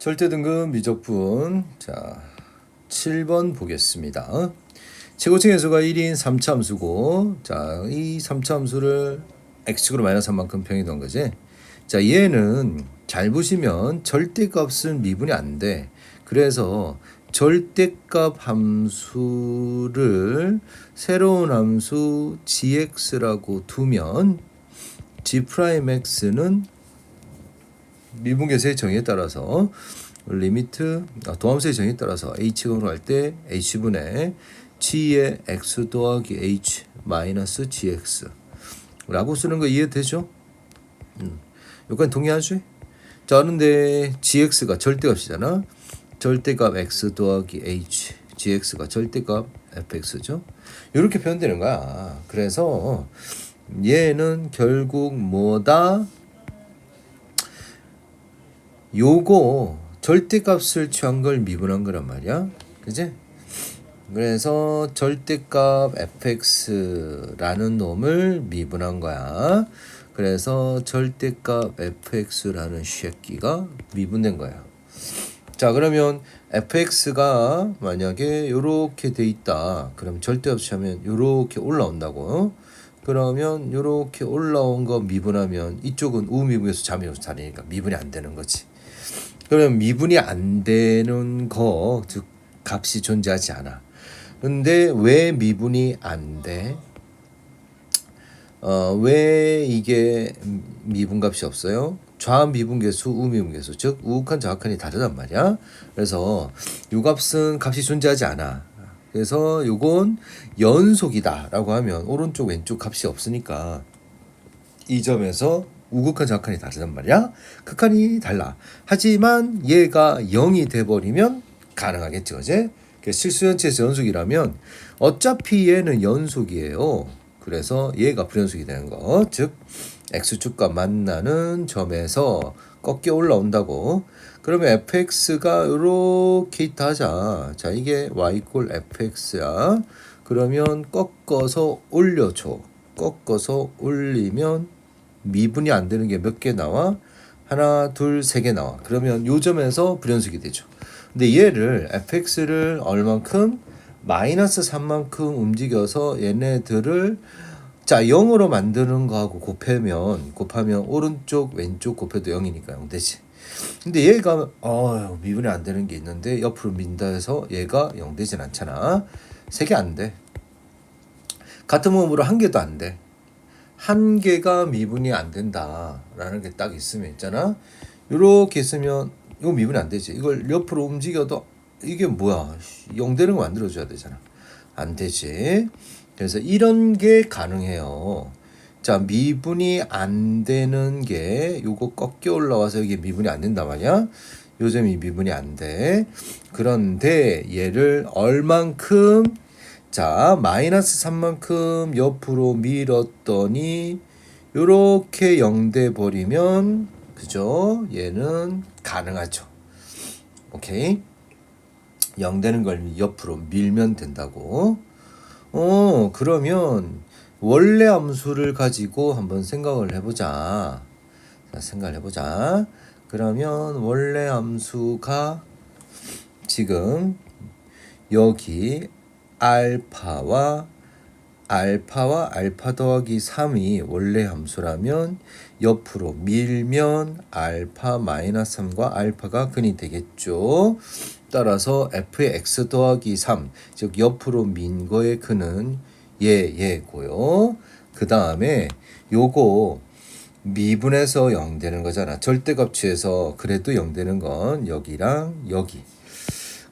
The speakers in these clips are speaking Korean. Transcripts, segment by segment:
절대 등급 미적분 자 7번 보겠습니다. 최고층 해수가 1인 3차 함수고 자이 3차 함수를 x축으로 마이너스 3만큼 평이던 거지. 자 얘는 잘 보시면 절대값은 미분이 안 돼. 그래서 절대값 함수를 새로운 함수 gx라고 두면 g'x는 미분계수의 정의에 따라서 리미트 아, 도함수의 정의에 따라서 h근으로 할때 h분의 g의 x 더하기 h 마이너스 gx 라고 쓰는 거 이해되죠? 음. 여기까지 동의하죠? 자 그런데 gx가 절대값이잖아 절대값 x 더하기 h gx가 절대값 fx죠 이렇게 표현되는 거야 그래서 얘는 결국 뭐다 요거 절대값을 취한 걸 미분한 거란 말이야. 그지? 그래서 절대값 fx라는 놈을 미분한 거야. 그래서 절대값 fx라는 새끼가 미분된 거야. 자, 그러면 fx가 만약에 요렇게 돼 있다. 그럼 절대값 취하면 요렇게 올라온다고. 그러면 요렇게 올라온 거 미분하면 이쪽은 우미분에서 자미분에서 자리니까 미분이 안 되는 거지. 그러면 미분이 안 되는 거, 즉 값이 존재하지 않아. 근데 왜 미분이 안 돼? 어, 왜 이게 미분값이 없어요? 좌미분계수, 우미분계수, 즉 우극한 좌극한이 다르단 말이야. 그래서 요 값은 값이 존재하지 않아. 그래서 요건 연속이다라고 하면 오른쪽 왼쪽 값이 없으니까 이 점에서 우극한 좌극한이 다르단 말이야. 극한이 달라. 하지만 얘가 0이 돼버리면 가능하겠지, 그지? 실수연체에서 연속이라면 어차피 얘는 연속이에요. 그래서 얘가 불연속이 되는 거. 즉, x축과 만나는 점에서 꺾여 올라온다고. 그러면 fx가 이렇게 있다 하자. 자, 이게 y 이꼴 fx야. 그러면 꺾어서 올려줘. 꺾어서 올리면 미분이 안 되는 게 몇 개 나와? 하나, 둘, 세 개 나와. 그러면 요 점에서 불연속이 되죠. 근데 얘를 fx를 얼만큼 마이너스 3만큼 움직여서 얘네들을 자 0으로 만드는 거하고 곱하면 곱하면 오른쪽 왼쪽 곱해도 0이니까 0 되지. 근데 얘가 어 미분이 안 되는 게 있는데 옆으로 민다 해서 얘가 0 되진 않잖아. 세 개 안 돼. 같은 몸으로 한 개도 안 돼. 한 개가 미분이 안 된다라는 게 딱 있으면 있잖아. 요렇게 있으면 이거 미분이 안 되지. 이걸 옆으로 움직여도 이게 뭐야? 0 되는 거 만들어 줘야 되잖아. 안 되지. 그래서 이런 게 가능해요. 자, 미분이 안 되는 게 요거 꺾여 올라와서 이게 미분이 안 된단 말이야. 요점이 미분이 안 돼. 그런데 얘를 얼만큼 자, 마이너스 3만큼 옆으로 밀었더니 요렇게 0돼 버리면 그죠? 얘는 가능하죠. 오케이. 0 되는 걸 옆으로 밀면 된다고. 어, 그러면 원래 함수를 가지고 한번 생각을 해 보자. 자, 생각을 해 보자. 그러면 원래 함수가 지금 여기 알파와 알파와 알파 더하기 3이 원래 함수라면 옆으로 밀면 알파 마이너스 3과 알파가 근이 되겠죠. 따라서 f의 x 더하기 3, 즉 옆으로 민 거의 근은 얘, 얘고요. 그 다음에 요거 미분해서 0 되는 거잖아. 절대값 취해서 그래도 0 되는 건 여기랑 여기.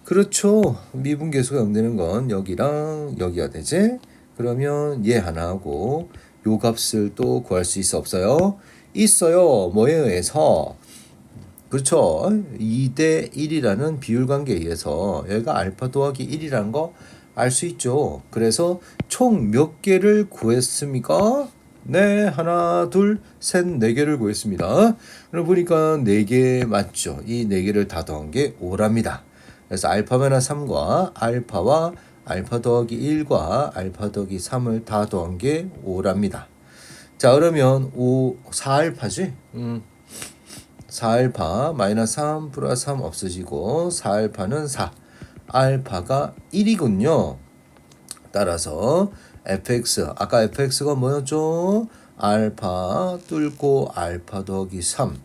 그렇죠. 미분계수가 0 되는 건 여기랑 여기가 되지. 그러면 얘 하나 하고 요 값을 또 구할 수 있어 없어요? 있어요. 뭐에 의해서? 그렇죠. 2대 1이라는 비율 관계에 의해서 얘가 알파 더하기 1이라는 거 알 수 있죠. 그래서 총 몇 개를 구했습니까? 네, 하나, 둘, 셋, 네 개를 구했습니다. 그럼 보니까 네 개 맞죠. 이 네 개를 다 더한 게 5랍니다. 그래서 알파 마이너 3과 알파와 알파 더하기 1과 알파 더하기 3을 다 더한 게 5랍니다. 자, 그러면 5, 4알파지? 음. 4알파 마이너스 3 플러스 3 없어지고 4알파는 4 알파가 1이군요. 따라서 fx 아까 fx가 뭐였죠? 알파 뚫고 알파 더하기 3.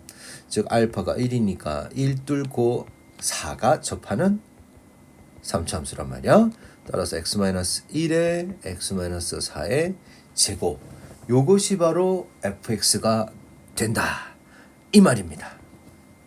즉 알파가 1이니까 1 뚫고 4가 접하는 3참수란 말이야. 따라서 x-1에 x-4의 제곱. 요것이 바로 fx가 된다. 이 말입니다.